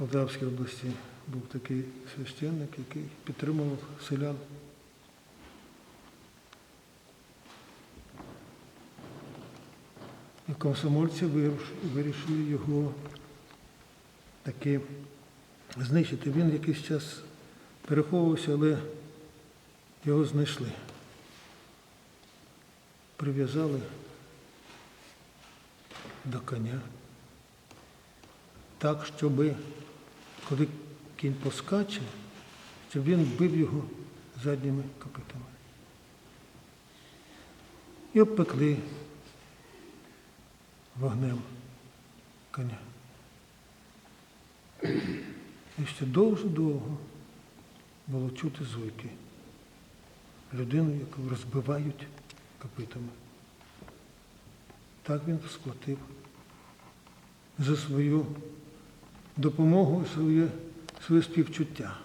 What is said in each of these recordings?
Полтавській області був такий священник, який підтримував селян. І комсомольці вирішили його таки знищити. Він якийсь час переховувався, але його знайшли. Прив'язали до коня. Так, щоб коли кінь поскаче, щоб він бив його задніми копитами. І обпекли вогнем коня. І ще довго-довго було чути звуки. Людину, яку розбивають копитами. Так він сплатив за свою допомогу, своє, своє співчуття.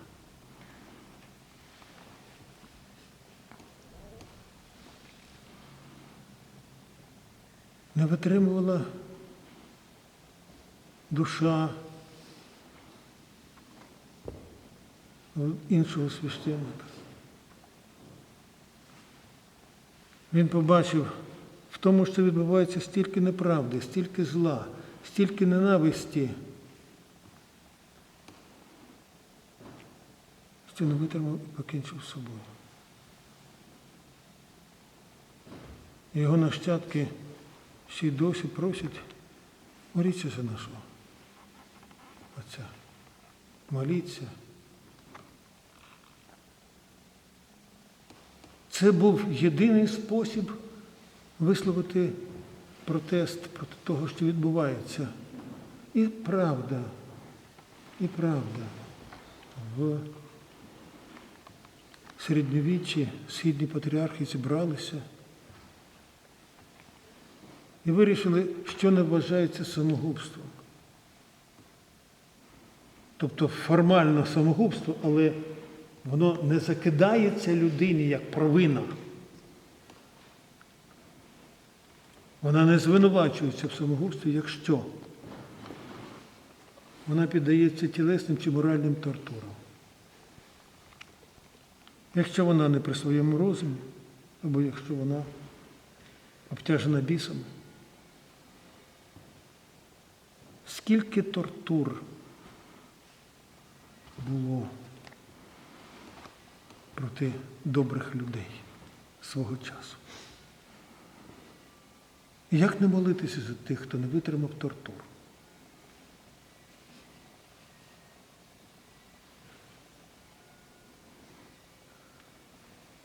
Не витримувала душа іншого священника. Він побачив в тому, що відбувається стільки неправди, стільки зла, стільки ненависті, не витримав і покінчив з собою. Його нащадки ще й досі просять моліться за нашого Отця. Моліться. Це був єдиний спосіб висловити протест проти того, що відбувається. І правда, і правда, в середньовіччі східні патріархи зібралися і вирішили, що не вважається самогубством. Тобто формально самогубство, але воно не закидається людині як провина. Вона не звинувачується в самогубстві, якщо вона піддається тілесним чи моральним тортурам. Якщо вона не при своєму розумі, або якщо вона обтяжена бісами. Скільки тортур було проти добрих людей свого часу. І як не молитися за тих, хто не витримав тортур?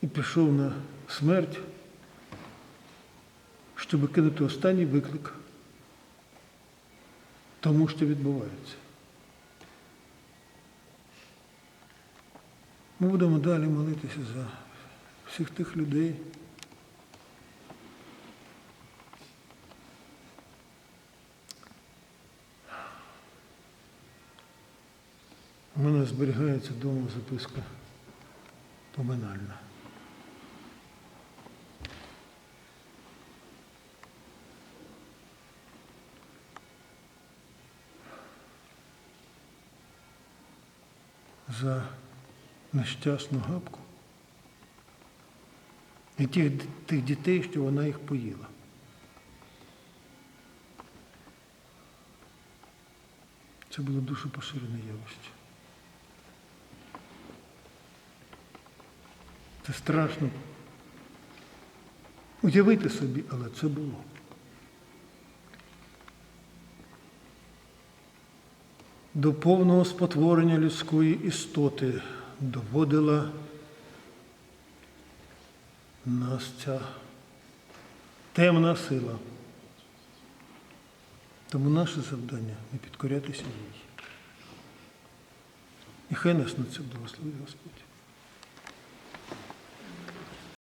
І пішов на смерть, щоб кинути останній виклик тому, що відбувається. Ми будемо далі молитися за всіх тих людей. У мене зберігається вдома записка поминальна. За нещасну габку і тих, тих дітей, що вона їх поїла. Це було дуже поширене явище. Це страшно уявити собі, але це було. До повного спотворення людської істоти доводила нас ця темна сила. Тому наше завдання не підкорятися їй. І хай нас на це благословить Господь.